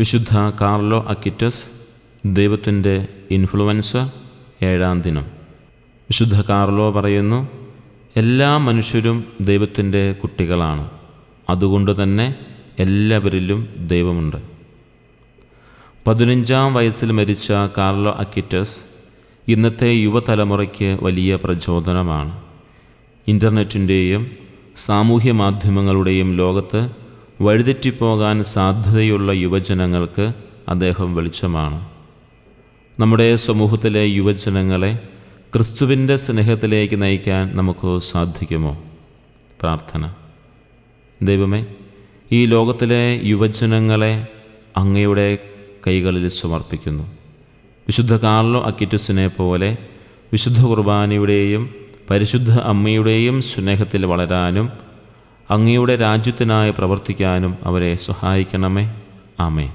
വിശുദ്ധ കാർലോ അക്കിറ്റസ് ദൈവത്തിന്റെ ഇൻഫ്ലുവൻസ് ഏഴാം ദിനം. വിശുദ്ധ കാർലോ പറയുന്നു എല്ലാ മനുഷ്യരും ദൈവത്തിന്റെ കുട്ടികളാണ്. അതുകൊണ്ട് തന്നെ എല്ലാവരിലും ദൈവമുണ്ട്. പതിനഞ്ചാം വയസ്സിൽ മരിച്ച കാർലോ അക്കിറ്റസ് ഇന്നത്തെ യുവതലമുറയ്ക്ക് വലിയ പ്രചോദനമാണ്. ഇന്റർനെറ്റിന്റെയും സാമൂഹ്യ മാധ്യമങ്ങളുടെയും ലോകത്ത് വഴിതെറ്റിപ്പോകാൻ സാധ്യതയുള്ള യുവജനങ്ങൾക്ക് അദ്ദേഹം വെളിച്ചമാണ്. നമ്മുടെ സമൂഹത്തിലെ യുവജനങ്ങളെ ക്രിസ്തുവിന്റെ സ്നേഹത്തിലേക്ക് നയിക്കാൻ നമുക്ക് സാധിക്കുമോ? പ്രാർത്ഥന. ദൈവമേ ഈ ലോകത്തിലെ യുവജനങ്ങളെ അങ്ങയുടെ കൈകളിൽ സമർപ്പിക്കുന്നു. വിശുദ്ധ കാർലോ അക്കിറ്റുസിനെ പോലെ വിശുദ്ധ കുർബാനയുടെയും പരിശുദ്ധ അമ്മയുടെയും സ്നേഹത്തിൽ വളരാനും അങ്ങയുടെ രാജ്യത്തിനായി പ്രവർത്തിക്കാനും അവരെ സഹായിക്കണമേ. ആമേ